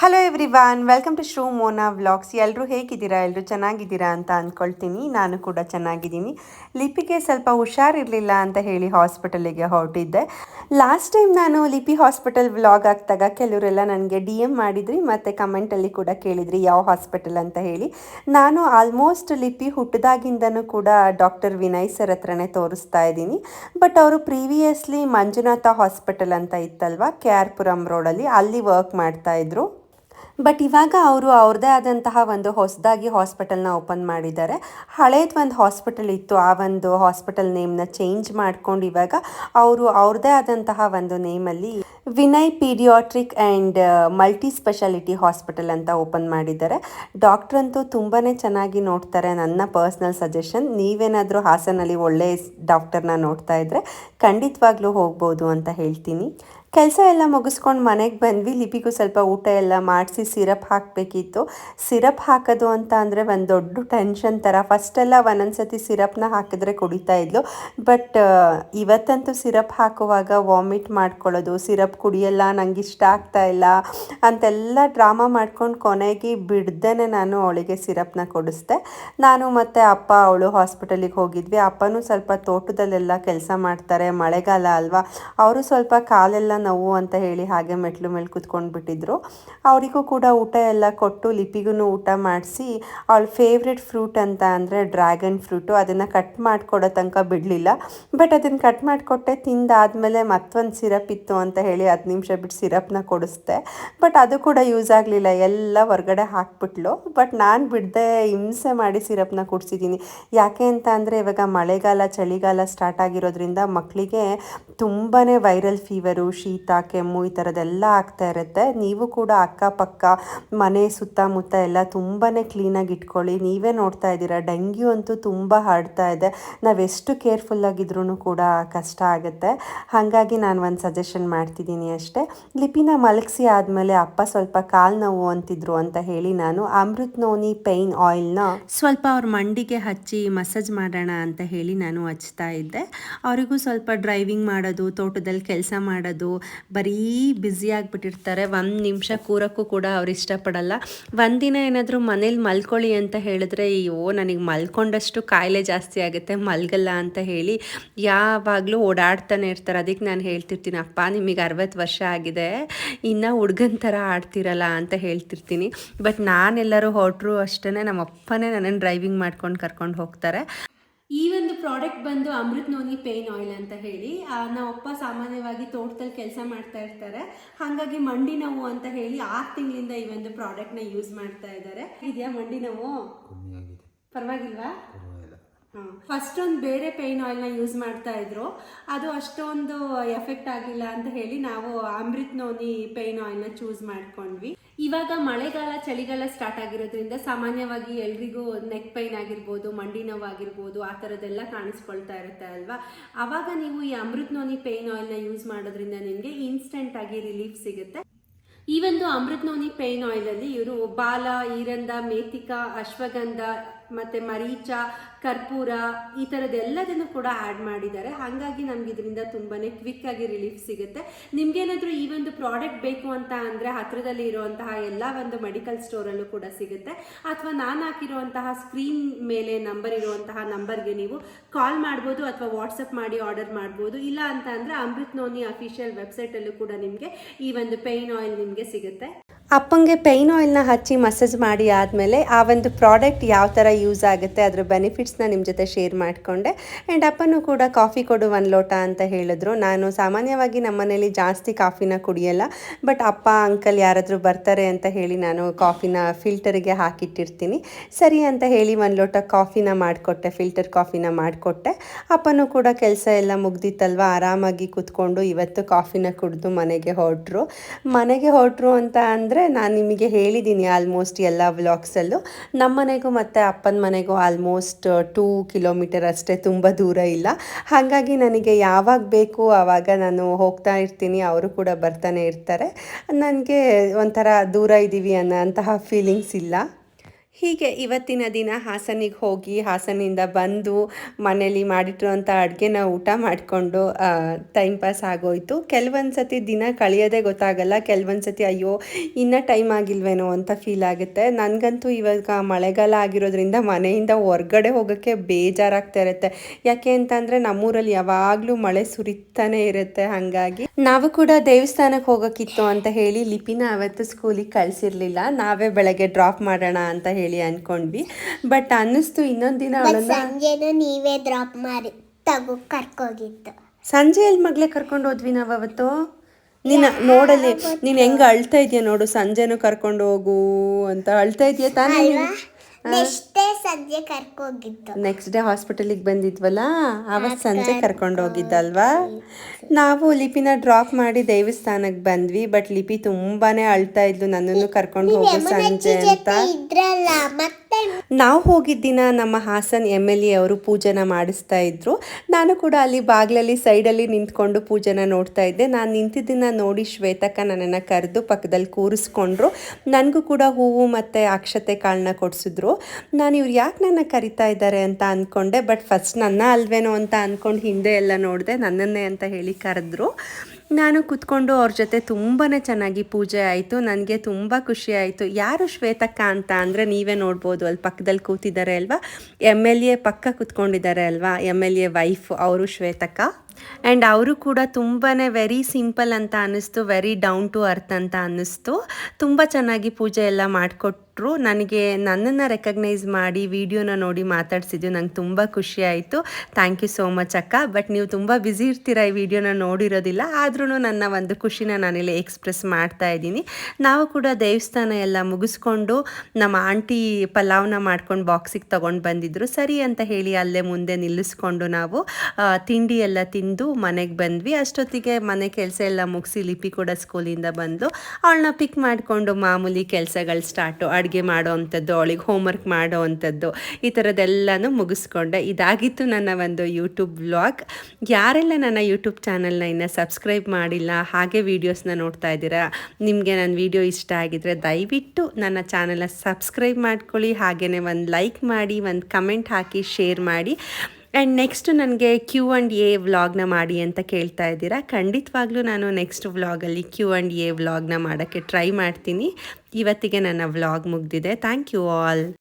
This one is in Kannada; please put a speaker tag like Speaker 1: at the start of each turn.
Speaker 1: Hello everyone welcome to Shrumona vlogs ಎಲ್ಲರೂ ಹೇಗಿದ್ದೀರಾ? ಎಲ್ಲರೂ ಚೆನ್ನಾಗಿದ್ದೀರಾ ಅಂತ ಅಂದ್ಕೊಳ್ತೀನಿ ನಾನು ಕೂಡ ಚೆನ್ನಾಗಿದ್ದೀನಿ. ಲಿಪಿಗೆ ಸ್ವಲ್ಪ ಹುಷಾರಿರಲಿಲ್ಲ ಅಂತ ಹೇಳಿ ಹಾಸ್ಪಿಟಲಿಗೆ ಹೊರಟಿದ್ದೆ. ಲಾಸ್ಟ್ ಟೈಮ್ ನಾನು ಲಿಪಿ ಹಾಸ್ಪಿಟಲ್ ವ್ಲಾಗ್ ಆಗ್ತಾಗ ಕೆಲವರೆಲ್ಲ ನನಗೆ ಡಿ ಎಂ ಮಾಡಿದ್ರಿ, ಮತ್ತು ಕಮೆಂಟಲ್ಲಿ ಕೂಡ ಕೇಳಿದ್ರಿ ಯಾವ ಹಾಸ್ಪಿಟಲ್ ಅಂತ ಹೇಳಿ. ನಾನು ಆಲ್ಮೋಸ್ಟ್ ಲಿಪಿ ಹುಟ್ಟಿದಾಗಿಂದನೂ ಕೂಡ ಡಾಕ್ಟರ್ ವಿನಯ್ ಸರ್ ಹತ್ರನೇ ತೋರಿಸ್ತಾ ಇದ್ದೀನಿ. ಬಟ್ ಅವರು ಪ್ರೀವಿಯಸ್ಲಿ ಮಂಜುನಾಥ ಹಾಸ್ಪಿಟಲ್ ಅಂತ ಇತ್ತಲ್ವ? ಕೆ ಆರ್ ಪುರಂ ರೋಡಲ್ಲಿ ಅಲ್ಲಿ ವರ್ಕ್ ಮಾಡ್ತಾ ಇದ್ರು. ಬಟ್ ಇವಾಗ ಅವರು ಅವ್ರದ್ದೇ ಆದಂತಹ ಒಂದು ಹೊಸದಾಗಿ ಹಾಸ್ಪಿಟಲ್ನ ಓಪನ್ ಮಾಡಿದ್ದಾರೆ. ಹಳೇದು ಒಂದು ಹಾಸ್ಪಿಟಲ್ ಇತ್ತು. ಆ ಒಂದು ಹಾಸ್ಪಿಟಲ್ ನೇಮ್ನ ಚೇಂಜ್ ಮಾಡ್ಕೊಂಡು ಇವಾಗ ಅವರು ಅವ್ರದ್ದೇ ಆದಂತಹ ಒಂದು ನೇಮಲ್ಲಿ Vinay pediatric and multi specialty hospital ಅಂತ ಓಪನ್ ಮಾಡಿದ್ದಾರೆ. ಡಾಕ್ಟ್ರ್ ಅಂತೂ ತುಂಬಾ ಚೆನ್ನಾಗಿ ನೋಡ್ತಾರೆ ನನ್ನ ಪರ್ಸ್ನಲ್ ಸಜೆಷನ್. ನೀವೇನಾದರೂ ಹಾಸನಲ್ಲಿ ಒಳ್ಳೆಯ ಡಾಕ್ಟರ್ನ ನೋಡ್ತಾ ಇದ್ದರೆ ಖಂಡಿತವಾಗ್ಲೂ ಹೋಗ್ಬೋದು ಅಂತ ಹೇಳ್ತೀನಿ. ಕೆಲಸ ಎಲ್ಲ ಮುಗಿಸ್ಕೊಂಡು ಮನೆಗೆ ಬಂದ್ವಿ. ಲಿಪಿಗೂ ಸ್ವಲ್ಪ ಊಟ ಎಲ್ಲ ಮಾಡಿಸಿ ಸಿರಪ್ ಹಾಕಬೇಕಿತ್ತು. ಸಿರಪ್ ಹಾಕೋದು ಅಂತ ಅಂದರೆ ಒಂದು ದೊಡ್ಡ ಟೆನ್ಷನ್ ಥರ ಫಸ್ಟೆಲ್ಲ ಒಂದೊಂದ್ಸತಿ ಸಿರಪ್ನ ಹಾಕಿದ್ರೆ ಕುಡಿತಾ ಇದ್ಲು. ಬಟ್ ಇವತ್ತಂತೂ ಸಿರಪ್ ಹಾಕುವಾಗ ವಾಮಿಟ್ ಮಾಡ್ಕೊಳ್ಳೋದು, ಸಿರಪ್ ಕುಡಿಯಲ್ಲ ನಂಗೆ ಇಷ್ಟ ಆಗ್ತಾ ಇಲ್ಲ ಅಂತೆಲ್ಲ ಡ್ರಾಮಾ ಮಾಡ್ಕೊಂಡು ಕೊನೆಗೆ ಬಿಡ್ದೇ ನಾನು ಅವಳಿಗೆ ಸಿರಪ್ನ ಕೊಡಿಸ್ದೆ. ನಾನು ಮತ್ತು ಅಪ್ಪ, ಅವಳು ಹಾಸ್ಪಿಟಲಿಗೆ ಹೋಗಿದ್ವಿ. ಅಪ್ಪನೂ ಸ್ವಲ್ಪ ತೋಟದಲ್ಲೆಲ್ಲ ಕೆಲಸ ಮಾಡ್ತಾರೆ, ಮಳೆಗಾಲ ಅಲ್ವಾ? ಅವರು ಸ್ವಲ್ಪ ಕಾಲೆಲ್ಲ ನೋವು ಅಂತ ಹೇಳಿ ಹಾಗೆ ಮೆಟ್ಲು ಮೇಲೆ ಕುತ್ಕೊಂಡು ಬಿಟ್ಟಿದ್ರು. ಅವರಿಗೂ ಕೂಡ ಊಟ ಎಲ್ಲ ಕೊಟ್ಟು ಲಿಪಿಗೂ ಊಟ ಮಾಡಿಸಿ, ಅವಳ ಫೇವ್ರೆಟ್ ಫ್ರೂಟ್ ಅಂತ ಅಂದರೆ ಡ್ರ್ಯಾಗನ್ ಫ್ರೂಟು ಅದನ್ನು ಕಟ್ ಮಾಡಿಕೊಡೋ ತನಕ ಬಿಡಲಿಲ್ಲ. ಬಟ್ ಅದನ್ನು ಕಟ್ ಮಾಡಿಕೊಟ್ಟೆ, ತಿಂದಾದಮೇಲೆ ಮತ್ತೊಂದು ಸಿರಪ್ ಇತ್ತು ಅಂತ ಹೇಳಿ ಹತ್ತು ನಿಮಿಷ ಬಿಟ್ಟು ಸಿರಪ್ನ ಕೊಡಿಸ್ದೆ. ಬಟ್ ಅದು ಕೂಡ ಯೂಸ್ ಆಗಲಿಲ್ಲ. ಎಲ್ಲ ಹೊರಗಡೆ ಹಾಕ್ಬಿಟ್ಲು. ಬಟ್ ನಾನು ಬಿಡದೆ ಹಿಂಸೆ ಮಾಡಿ ಸಿರಪ್ನ ಕುಡಿಸಿದ್ದೀನಿ. ಯಾಕೆ ಅಂತ ಅಂದರೆ ಇವಾಗ ಮಳೆಗಾಲ, ಚಳಿಗಾಲ ಸ್ಟಾರ್ಟ್ ಆಗಿರೋದ್ರಿಂದ ಮಕ್ಕಳಿಗೆ ತುಂಬಾ ವೈರಲ್ ಫೀವರು ಶೀತ, ಕೆಮ್ಮು ಈ ಥರದ್ದೆಲ್ಲ ಆಗ್ತಾ ಇರುತ್ತೆ. ನೀವು ಕೂಡ ಅಕ್ಕಪಕ್ಕ, ಮನೆ ಸುತ್ತಮುತ್ತ ಎಲ್ಲ ತುಂಬಾ ಕ್ಲೀನಾಗಿ ಇಟ್ಕೊಳ್ಳಿ. ನೀವೇ ನೋಡ್ತಾ ಇದ್ದೀರಾ, ಡೆಂಗ್ಯೂ ಅಂತೂ ತುಂಬ ಹಾಡ್ತಾ ಇದೆ. ನಾವೆಷ್ಟು ಕೇರ್ಫುಲ್ಲಾಗಿದ್ರೂ ಕೂಡ ಕಷ್ಟ ಆಗುತ್ತೆ. ಹಾಗಾಗಿ ನಾನು ಒಂದು ಸಜೆಷನ್ ಮಾಡ್ತಿದ್ದೀನಿ. ಅಷ್ಟೇ. ಲಿಪಿನ ಮಲಗಿಸಿ ಆದಮೇಲೆ ಅಪ್ಪ ಸ್ವಲ್ಪ ಕಾಲು ನೋವು ಅಂತಿದ್ರು ಅಂತ ಹೇಳಿ ನಾನು ಅಮೃತ್ ನೋನಿ ಪೈನ್ ಆಯಿಲ್ನ ಸ್ವಲ್ಪ ಅವ್ರ ಮಂಡಿಗೆ ಹಚ್ಚಿ ಮಸಾಜ್ ಮಾಡೋಣ ಅಂತ ಹೇಳಿ ನಾನು ಹಚ್ತಾ ಇದ್ದೆ. ಅವರಿಗೂ ಸ್ವಲ್ಪ ಡ್ರೈವಿಂಗ್ ಮಾಡೋದು, ತೋಟದಲ್ಲಿ ಕೆಲಸ ಮಾಡೋದು, ಬರೀ ಬ್ಯುಸಿ ಆಗಿಬಿಟ್ಟಿರ್ತಾರೆ. ಒಂದು ನಿಮಿಷ ಕೂರೋಕ್ಕೂ ಕೂಡ ಅವ್ರು ಇಷ್ಟಪಡಲ್ಲ. ಒಂದಿನ ಏನಾದರೂ ಮನೇಲಿ ಮಲ್ಕೊಳ್ಳಿ ಅಂತ ಹೇಳಿದ್ರೆ, ಅಯ್ಯೋ, ನನಗೆ ಮಲ್ಕೊಂಡಷ್ಟು ಕಾಯಿಲೆ ಜಾಸ್ತಿ ಆಗುತ್ತೆ, ಮಲ್ಗಲ್ಲ ಅಂತ ಹೇಳಿ ಯಾವಾಗಲೂ ಓಡಾಡ್ತಾನೆ ಇರ್ತಾರೆ. ಅದಕ್ಕೆ ನಾನು ಹೇಳ್ತಿರ್ತೀನಿ, ಅಪ್ಪ, ನಿಮಗೆ ಅರವತ್ತು ವರ್ಷ ಆಗಿದೆ. ಇನ್ನು ಹುಡುಗನ ಥರ ಆಡ್ತಿರಲ್ಲ ಅಂತ ಹೇಳ್ತಿರ್ತೀನಿ. ಬಟ್ ನಾನೆಲ್ಲರೂ ಹೊರಟರು ಅಷ್ಟೇ ನಮ್ಮ ಅಪ್ಪನೇ ನನ್ನನ್ನು ಡ್ರೈವಿಂಗ್ ಮಾಡ್ಕೊಂಡು ಕರ್ಕೊಂಡು ಹೋಗ್ತಾರೆ. ಈ ಒಂದು ಪ್ರಾಡಕ್ಟ್ ಬಂದು ಅಮೃತ್ ನೋನಿ ಪೇನ್ ಆಯಿಲ್ ಅಂತ ಹೇಳಿ ಆ, ನಮ್ಮಪ್ಪ ಸಾಮಾನ್ಯವಾಗಿ ತೋಟದಲ್ಲಿ ಕೆಲಸ ಮಾಡ್ತಾ ಇರ್ತಾರೆ. ಹಾಗಾಗಿ ಮಂಡಿ ನೋವು ಅಂತ ಹೇಳಿ ಆರು ತಿಂಗಳಿಂದ ಈ ಒಂದು ಪ್ರಾಡಕ್ಟ್ನ ಯೂಸ್ ಮಾಡ್ತಾ ಇದ್ದಾರೆ. ಇದೆಯಾ ಮಂಡಿ ನೋವು? ಪರವಾಗಿಲ್ವಾ? ಫಸ್ಟ್ ಒಂದು ಬೇರೆ ಪೇಯ್ನ್ ಆಯಿಲ್ನ ಯೂಸ್ ಮಾಡ್ತಾ ಇದ್ರು. ಅದು ಅಷ್ಟೊಂದು ಎಫೆಕ್ಟ್ ಆಗಿಲ್ಲ ಅಂತ ಹೇಳಿ ನಾವು ಅಮೃತ್ ನೋನಿ ಪೇಯ್ನ್ ಆಯಿಲ್ನ ಚೂಸ್ ಮಾಡ್ಕೊಂಡ್ವಿ. ಇವಾಗ ಮಳೆಗಾಲ ಚಳಿಗಾಲ ಸ್ಟಾರ್ಟ್ ಆಗಿರೋದ್ರಿಂದ ಸಾಮಾನ್ಯವಾಗಿ ಎಲ್ರಿಗೂ ನೆಕ್ ಪೈನ್ ಆಗಿರ್ಬೋದು, ಮಂಡಿ ನೋವು ಆಗಿರ್ಬೋದು, ಆ ಥರದ್ದೆಲ್ಲ ಕಾಣಿಸ್ಕೊಳ್ತಾ ಇರುತ್ತೆ ಅಲ್ವಾ? ಆವಾಗ ನೀವು ಈ ಅಮೃತ್ ನೋನಿ ಪೇಯ್ನ್ ಆಯಿಲ್ನ ಯೂಸ್ ಮಾಡೋದ್ರಿಂದ ನಿಮಗೆ ಇನ್ಸ್ಟೆಂಟ್ ಆಗಿ ರಿಲೀಫ್ ಸಿಗುತ್ತೆ. ಈ ಒಂದು ಅಮೃತ್ ನೋನಿ ಪೇಯ್ನ್ ಆಯಿಲಲ್ಲಿ ಇವರು ಬಾಲ, ಈರಂದ, ಮೇತಿಕಾ, ಅಶ್ವಗಂಧ ಮತ್ತೆ ಮರೀಚ, ಕರ್ಪೂರ, ಈ ಥರದ್ದೆಲ್ಲದನ್ನು ಕೂಡ ಆ್ಯಡ್ ಮಾಡಿದ್ದಾರೆ. ಹಾಗಾಗಿ ನಮ್ಗೆ ಇದರಿಂದ ತುಂಬಾ ಆಗಿ ರಿಲೀಫ್ ಸಿಗುತ್ತೆ. ನಿಮ್ಗೇನಾದರೂ ಈ ಒಂದು ಪ್ರಾಡಕ್ಟ್ ಬೇಕು ಅಂತ ಅಂದರೆ ಹತ್ತಿರದಲ್ಲಿ ಇರುವಂತಹ ಎಲ್ಲ ಒಂದು ಮೆಡಿಕಲ್ ಸ್ಟೋರಲ್ಲೂ ಕೂಡ ಸಿಗುತ್ತೆ. ಅಥವಾ ನಾನು ಹಾಕಿರುವಂತಹ ಸ್ಕ್ರೀನ್ ಮೇಲೆ ನಂಬರ್ ಇರುವಂತಹ ನಂಬರ್ಗೆ ನೀವು ಕಾಲ್ ಮಾಡ್ಬೋದು ಅಥವಾ ವಾಟ್ಸಪ್ ಮಾಡಿ ಆರ್ಡರ್ ಮಾಡ್ಬೋದು. ಇಲ್ಲ ಅಂತ ಅಂದರೆ ಅಮೃತ್ ನೋನಿ ಅಫಿಷಿಯಲ್ ವೆಬ್ಸೈಟಲ್ಲೂ ಕೂಡ ನಿಮಗೆ ಈ ಒಂದು ಪೇನ್ ಆಯಿಲ್ ನಿಮಗೆ ಸಿಗುತ್ತೆ. ಅಪ್ಪಂಗೆ ಪೈನ್ ಆಯಿಲ್ನ ಹಚ್ಚಿ ಮಸಾಜ್ ಮಾಡಿ ಆದಮೇಲೆ ಆ ಒಂದು ಪ್ರಾಡಕ್ಟ್ ಯಾವ ಥರ ಯೂಸ್ ಆಗುತ್ತೆ, ಅದರ ಬೆನಿಫಿಟ್ಸ್ನ ನಿಮ್ಮ ಜೊತೆ ಶೇರ್ ಮಾಡಿಕೊಂಡೆ. ಆ್ಯಂಡ್ ಅಪ್ಪನೂ ಕೂಡ ಕಾಫಿ ಕೊಡು ಒಂದು ಲೋಟ ಅಂತ ಹೇಳಿದ್ರು. ನಾನು ಸಾಮಾನ್ಯವಾಗಿ ನಮ್ಮ ಮನೇಲಿ ಜಾಸ್ತಿ ಕಾಫಿನ ಕುಡಿಯಲ್ಲ, ಬಟ್ ಅಪ್ಪ, ಅಂಕಲ್ ಯಾರಾದರೂ ಬರ್ತಾರೆ ಅಂತ ಹೇಳಿ ನಾನು ಕಾಫಿನ ಫಿಲ್ಟರಿಗೆ ಹಾಕಿಟ್ಟಿರ್ತೀನಿ. ಸರಿ ಅಂತ ಹೇಳಿ ಒಂದು ಲೋಟ ಕಾಫಿನ ಮಾಡಿಕೊಟ್ಟೆ, ಫಿಲ್ಟರ್ ಕಾಫಿನ ಮಾಡಿಕೊಟ್ಟೆ. ಅಪ್ಪನೂ ಕೂಡ ಕೆಲಸ ಎಲ್ಲ ಮುಗ್ದಿತ್ತಲ್ವ, ಆರಾಮಾಗಿ ಕೂತ್ಕೊಂಡು ಇವತ್ತು ಕಾಫಿನ ಕುಡಿದು ಮನೆಗೆ ಹೊರಟ್ರು. ಮನೆಗೆ ಹೊರಟ್ರು ಅಂತ ಅಂದರೆ ನಾನು ನಿಮಗೆ ಹೇಳಿದ್ದೀನಿ ಆಲ್ಮೋಸ್ಟ್ ಎಲ್ಲ ವ್ಲಾಗ್ಸಲ್ಲೂ ನಮ್ಮ ಮನೆಗೂ ಮತ್ತು ಅಪ್ಪನ ಮನೆಗೂ ಆಲ್ಮೋಸ್ಟ್ ಟೂ ಕಿಲೋಮೀಟರ್ ಅಷ್ಟೇ ತುಂಬ ದೂರ ಇಲ್ಲ. ಹಾಗಾಗಿ ನನಗೆ ಯಾವಾಗ ಬೇಕು ಆವಾಗ ನಾನು ಹೋಗ್ತಾ ಇರ್ತೀನಿ, ಅವರು ಕೂಡ ಬರ್ತಾನೆ ಇರ್ತಾರೆ. ನನಗೆ ಒಂಥರ ದೂರ ಇದ್ದೀವಿ ಅನ್ನೋ ಅಂತಹ ಫೀಲಿಂಗ್ಸ್ ಇಲ್ಲ. ಹೀಗೆ ಇವತ್ತಿನ ದಿನ ಹಾಸನಿಗೆ ಹೋಗಿ ಹಾಸನಿಂದ ಬಂದು ಮನೇಲಿ ಮಾಡಿಟ್ಟಿರುವಂಥ ಅಡುಗೆನ ಊಟ ಮಾಡಿಕೊಂಡು ಟೈಮ್ ಪಾಸ್ ಆಗೋಯ್ತು. ಕೆಲವೊಂದು ಸತಿ ದಿನ ಕಳೆಯೋದೇ ಗೊತ್ತಾಗಲ್ಲ. ಕೆಲವೊಂದು ಸತಿ ಅಯ್ಯೋ, ಇನ್ನೂ ಟೈಮ್ ಆಗಿಲ್ವೇನೋ ಅಂತ ಫೀಲ್ ಆಗುತ್ತೆ. ನನಗಂತೂ ಇವಾಗ ಮಳೆಗಾಲ ಆಗಿರೋದ್ರಿಂದ ಮನೆಯಿಂದ ಹೊರಗಡೆ ಹೋಗೋಕ್ಕೆ ಬೇಜಾರಾಗ್ತಾ ಇರುತ್ತೆ. ಯಾಕೆ ಅಂತಂದರೆ ನಮ್ಮೂರಲ್ಲಿ ಯಾವಾಗಲೂ ಮಳೆ ಸುರಿತಾನೆ ಇರುತ್ತೆ. ಹಾಗಾಗಿ ನಾವು ಕೂಡ ದೇವಸ್ಥಾನಕ್ಕೆ ಹೋಗೋಕ್ಕಿತ್ತು ಅಂತ ಹೇಳಿ ಲಿಪಿನ ಅವತ್ತು ಸ್ಕೂಲಿಗೆ ಕಳಿಸಿರ್ಲಿಲ್ಲ. ನಾವೇ ಬೆಳಗ್ಗೆ ಡ್ರಾಪ್ ಮಾಡೋಣ ಅಂತ ಹೇಳಿ ಅನ್ಕೊಂಡ್ವಿ. ಬಟ್ ಅನ್ನಿಸ್ತು ಇನ್ನೊಂದು ದಿನ
Speaker 2: ಸಂಜೆನೂ ನೀವೇ ಡ್ರಾಪ್ ಮಾಡಿ ತಗೋ ಕರ್ಕೋಗಿತ್ತು
Speaker 1: ಸಂಜೆ ಎಲ್ಲಿ ಮಗ್ಲೇ ಕರ್ಕೊಂಡು ಹೋದ್ವಿ ನಾವು ಅವತ್ತು? ನಿನ್ನ ನೋಡಲ್ಲಿ ನೀನು ಹೆಂಗ ಅಳ್ತಾ ಇದೀಯ ನೋಡು ಸಂಜೆನೂ ಕರ್ಕೊಂಡು ಹೋಗು ಅಂತ ಅಳ್ತಾ ಇದೀಯ ತಾನೇ
Speaker 2: ನೆಕ್ಸ್ಟ್ ಡೇ ಸಂಜೆ ಹೋಗಿದ್ದೆ
Speaker 1: ನೆಕ್ಸ್ಟ್ ಡೇ ಹಾಸ್ಪಿಟಲಿಗೆ ಬಂದಿದ್ವಲ್ಲ? ಆವತ್ತು ಸಂಜೆ ಕರ್ಕೊಂಡು ಹೋಗಿದ್ದಲ್ವಾ? ನಾವು ಲಿಪಿನ ಡ್ರಾಪ್ ಮಾಡಿ ದೇವಸ್ಥಾನಕ್ಕೆ ಬಂದ್ವಿ ಬಟ್ ಲಿಪಿ ತುಂಬಾನೇ ಅಳ್ತಾ ಇದ್ಲು. ನನ್ನನ್ನು ಕರ್ಕೊಂಡು ಹೋಗು ಸಂಜೆ ಅಂತ.
Speaker 2: ಇದ್ರಲ್ಲ ಮತ್ತೆ
Speaker 1: ನಾವು ಹೋಗಿದ್ದ ದಿನ ನಮ್ಮ ಹಾಸನ್ ಎಂ ಎಲ್ ಎ ಅವರು ಪೂಜೆನ ಮಾಡಿಸ್ತಾ ಇದ್ರು. ನಾನು ಕೂಡ ಅಲ್ಲಿ ಬಾಗ್ಲಲ್ಲಿ ಸೈಡಲ್ಲಿ ನಿಂತ್ಕೊಂಡು ಪೂಜೆನ ನೋಡ್ತಾ ಇದ್ದೆ. ನಾನು ನಿಂತಿದ್ದನ್ನ ನೋಡಿ ಶ್ವೇತಕ್ಕ ನನ್ನನ್ನು ಕರೆದು ಪಕ್ಕದಲ್ಲಿ ಕೂರಿಸ್ಕೊಂಡ್ರು. ನನಗೂ ಕೂಡ ಹೂವು ಮತ್ತು ಅಕ್ಷತೆ ಕಾಳನ್ನ ಕೊಡಿಸಿದ್ರು. ನಾನು ಇವ್ರು ಯಾಕೆ ನನ್ನ ಕರಿತಾ ಇದ್ದಾರೆ ಅಂತ ಅಂದ್ಕೊಂಡೆ ಬಟ್ ಫಸ್ಟ್ ನನ್ನ ಅಲ್ವೇನೋ ಅಂತ ಅಂದ್ಕೊಂಡು ಹಿಂದೆ ಎಲ್ಲ ನೋಡಿದೆ ನನ್ನನ್ನೇ ಅಂತ ಹೇಳಿ ಕರೆದ್ರು. ನಾನು ಕುತ್ಕೊಂಡು ಅವ್ರ ಜೊತೆ ತುಂಬಾ ಚೆನ್ನಾಗಿ ಪೂಜೆ ಆಯಿತು, ನನಗೆ ತುಂಬ ಖುಷಿ ಆಯಿತು. ಯಾರು ಶ್ವೇತಕ್ಕ ಅಂತ ಅಂದರೆ ನೀವೇ ನೋಡ್ಬೋದು, ಅಲ್ಲಿ ಪಕ್ಕದಲ್ಲಿ ಕೂತಿದ್ದಾರೆ ಅಲ್ವಾ? ಎಂ ಎಲ್ ಎ ಪಕ್ಕ ಕುತ್ಕೊಂಡಿದ್ದಾರೆ ಅಲ್ವಾ? ಎಂ ಎಲ್ ಎ ವೈಫ್ ಅವರು ಶ್ವೇತಕ್ಕ. ಆ್ಯಂಡ್ ಅವರು ಕೂಡ ತುಂಬಾ ವೆರಿ ಸಿಂಪಲ್ ಅಂತ ಅನ್ನಿಸ್ತು ವೆರಿ ಡೌನ್ ಟು ಅರ್ತ್ ಅಂತ ಅನ್ನಿಸ್ತು. ತುಂಬ ಚೆನ್ನಾಗಿ ಪೂಜೆ ಎಲ್ಲ ಮಾಡಿಕೊಟ್ರು ನನಗೆ ನನ್ನನ್ನು ರೆಕಗ್ನೈಸ್ ಮಾಡಿ ವಿಡಿಯೋನ ನೋಡಿ ಮಾತಾಡ್ಸಿದ್ದು ನಂಗೆ ತುಂಬ ಖುಷಿ ಆಯಿತು. ಥ್ಯಾಂಕ್ ಯು ಸೋ ಮಚ್ ಅಕ್ಕ. ಬಟ್ ನೀವು ತುಂಬ ಬ್ಯುಸಿ ಇರ್ತೀರ ಈ ವಿಡಿಯೋನ ನೋಡಿರೋದಿಲ್ಲ. ಆದ್ರೂ ನನ್ನ ಒಂದು ಖುಷಿನ ನಾನಿಲ್ಲಿ ಎಕ್ಸ್ಪ್ರೆಸ್ ಮಾಡ್ತಾ ಇದ್ದೀನಿ. ನಾವು ಕೂಡ ದೇವಸ್ಥಾನ ಎಲ್ಲ ಮುಗಿಸ್ಕೊಂಡು ನಮ್ಮ ಆಂಟಿ ಪಲಾವ್ನ ಮಾಡ್ಕೊಂಡು ಬಾಕ್ಸಿಗೆ ತೊಗೊಂಡು ಬಂದಿದ್ರು. ಸರಿ ಅಂತ ಹೇಳಿ ಅಲ್ಲೇ ಮುಂದೆ ನಿಲ್ಲಿಸ್ಕೊಂಡು ನಾವು ತಿಂಡಿ ಎಲ್ಲ ತಿಂದು ಮನೆಗೆ ಬಂದ್ವಿ. ಅಷ್ಟೊತ್ತಿಗೆ ಮನೆ ಕೆಲಸ ಎಲ್ಲ ಮುಗಿಸಿ ಲಿಪಿ ಕೂಡ ಸ್ಕೂಲಿಂದ ಬಂದು ಅವಳನ್ನ ಪಿಕ್ ಮಾಡಿಕೊಂಡು ಮಾಮೂಲಿ ಕೆಲಸಗಳು ಸ್ಟಾರ್ಟು ಅಡುಗೆ ಮಾಡೋ ಅಂಥದ್ದು, ಅವಳಿಗೆ ಹೋಮ್ವರ್ಕ್ ಮಾಡೋ ಅಂಥದ್ದು, ಈ ಥರದ್ದೆಲ್ಲನೂ ಮುಗಿಸ್ಕೊಂಡೆ. ಇದಾಗಿತ್ತು ನನ್ನ ಒಂದು ಯೂಟ್ಯೂಬ್ ವ್ಲಾಗ್ ಯಾರೆಲ್ಲ ನನ್ನ ಯೂಟ್ಯೂಬ್ ಚಾನಲ್ನ ಇನ್ನು ಸಬ್ಸ್ಕ್ರೈಬ್ ಮಾಡಿಲ್ಲ, ಹಾಗೆ ವೀಡಿಯೋಸ್ನ ನೋಡ್ತಾ ಇದ್ದೀರಾ, ನಿಮಗೆ ನನ್ನ ವೀಡಿಯೋ ಇಷ್ಟ ಆಗಿದ್ರೆ ದಯವಿಟ್ಟು ನನ್ನ ಚಾನಲ್ನ ಸಬ್ಸ್ಕ್ರೈಬ್ ಮಾಡ್ಕೊಳ್ಳಿ ಹಾಗೆಯೇ ಒಂದು ಲೈಕ್ ಮಾಡಿ, ಒಂದು ಕಮೆಂಟ್ ಹಾಕಿ ಶೇರ್ ಮಾಡಿ. ಆ್ಯಂಡ್ ನೆಕ್ಸ್ಟ್ ನನಗೆ ಕ್ಯೂ ಆ್ಯಂಡ್ ಎ ವ್ಲಾಗ್ನ ಮಾಡಿ ಅಂತ ಕೇಳ್ತಾ ಇದ್ದೀರಾ. ಖಂಡಿತವಾಗ್ಲೂ ನಾನು ನೆಕ್ಸ್ಟ್ ವ್ಲಾಗಲ್ಲಿ ಕ್ಯೂ ಆ್ಯಂಡ್ ಎ ವ್ಲಾಗ್ನ ಮಾಡೋಕ್ಕೆ ಟ್ರೈ ಮಾಡ್ತೀನಿ. ಇವತ್ತಿಗೆ ನನ್ನ ವ್ಲಾಗ್ ಮುಗ್ದಿದೆ. Thank you all